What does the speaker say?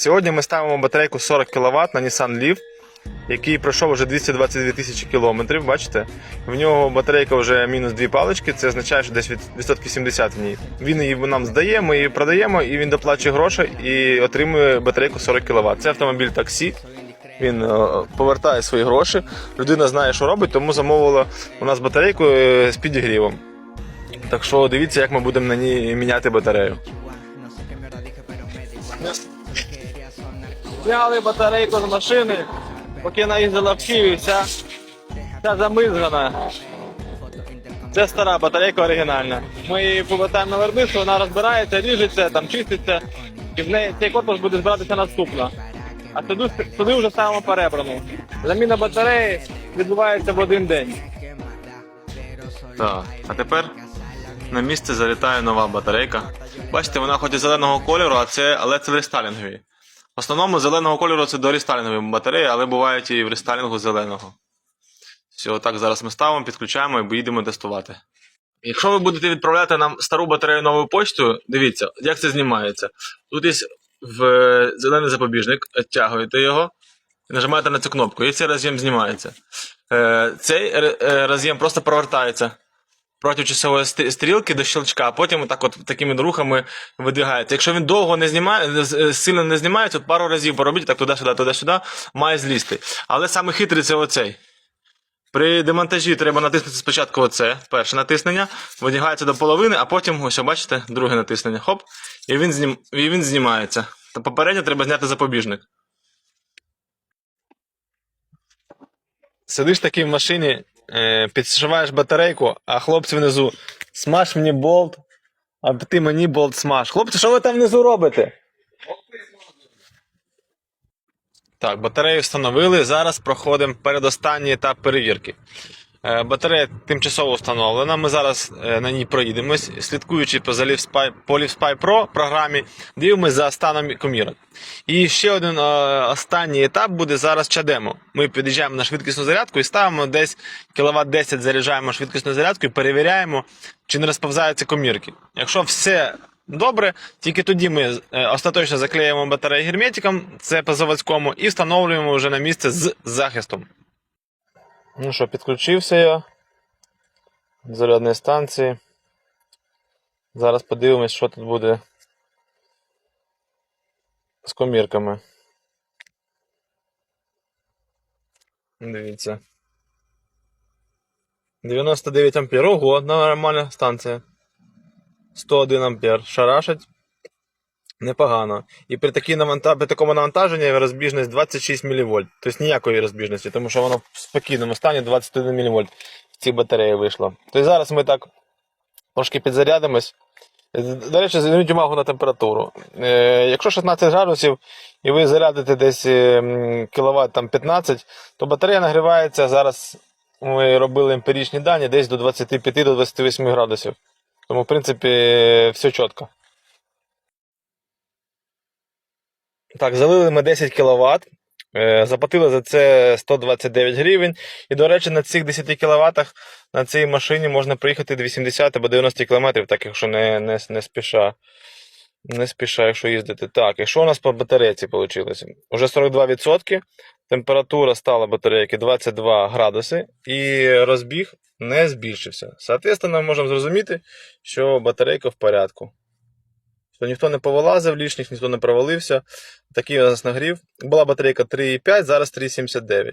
Сьогодні ми ставимо батарейку 40 кВт на Nissan Leaf, який пройшов вже 222 тисячі кілометрів. Бачите? В нього батарейка вже мінус 2 палички, це означає, що десь від відсотків 70 в ній. Він її нам здає, ми її продаємо, і він доплачує гроші і отримує батарейку 40 кВт. Це автомобіль таксі. Він е, повертає свої гроші. Людина знає, що робить, тому замовила у нас батарейку е, з підігрівом. Так що дивіться, як ми будемо на ній міняти батарею. Зняли батарейку з машини, поки вона їздила в Києві, вся, вся замизгана. Це стара батарейка оригінальна. Ми її повертаємо на виробництво, вона розбирається, ріжеться, там чиститься, і в неї цей корпус буде збиратися наступно. А туди, туди вже ставимо перебрану. Заміна батареї відбувається в один день. Так, а тепер на місце залітає нова батарейка. Бачите, вона хоч і зеленого кольору, а це, але це в рестайлінгові. В основному зеленого кольору це до рестайлінгової батареї, але бувають і в рестайлінгу зеленого. Все, так зараз ми ставимо, підключаємо і поїдемо тестувати. Якщо ви будете відправляти нам стару батарею новою почтою, дивіться, як це знімається. Тут є в е, зелений запобіжник, відтягуєте його і нажимаєте на цю кнопку, і цей роз'єм знімається. Е, Цей е, роз'єм просто провертається проти часової стрілки до щелчка, а потім так от такими рухами видвигається. Якщо він довго не знімає, сильно не знімається, от пару разів поробіть так туди-сюди, туди-сюди, має злізти. Але саме хитрий це оцей. При демонтажі треба натиснути спочатку оце, перше натиснення, видягається до половини, а потім, ось бачите, друге натиснення. Хоп, і він, знім... і він знімається. Та попередньо треба зняти запобіжник. Сидиш такий в машині, е, підшиваєш батарейку, а хлопці внизу смаж мені болт, а ти мені болт смаж. Хлопці, що ви там внизу робите? Так, батарею встановили. Зараз проходимо передостанній етап перевірки. Е, Батарея тимчасово встановлена. Ми зараз е, на ній проїдемось, слідкуючи по LeafSpy Pro програмі, дивимося за станом комірок. І ще один е, останній етап буде зараз чадемо. Ми під'їжджаємо на швидкісну зарядку і ставимо десь кВт 10 заряджаємо швидкісну зарядку і перевіряємо, чи не розповзаються комірки. Якщо все добре, тільки тоді ми остаточно заклеїмо батарею герметиком, це по заводському, і встановлюємо вже на місце з захистом. Ну що, підключився я з зарядної станції. Зараз подивимось, що тут буде з комірками. Дивіться. 99 ампер. Ого, нормальна станція. 101 ампер. Шарашить. Непогано. І при, такій наванта... при такому навантаженні розбіжність 26 мВ. Тобто ніякої розбіжності, тому що воно в спокійному стані 21 мВ в цій батареї вийшло. Тобто зараз ми так трошки підзарядимось. До речі, зверніть увагу на температуру. Е, якщо 16 градусів і ви зарядите десь кВт там 15, то батарея нагрівається. Зараз ми робили емпіричні дані десь до 25-28 градусів. Тому, в принципі, все чітко. Так, залили ми 10 кВт. Заплатили за це 129 гривень. І, до речі, на цих 10 кВт на цій машині можна проїхати до 80 або 90 км, так якщо не, не, не спіша. Не спіша, якщо їздити. Так, і що у нас по батарейці вийшло? Уже 42%. Температура стала батарейки 22 градуси, і розбіг не збільшився. Соответственно, можемо зрозуміти, що батарейка в порядку. Що ніхто не повилазив лишніх, ніхто не провалився. Такий у нас нагрів. Була батарейка 3,5, зараз 3,79.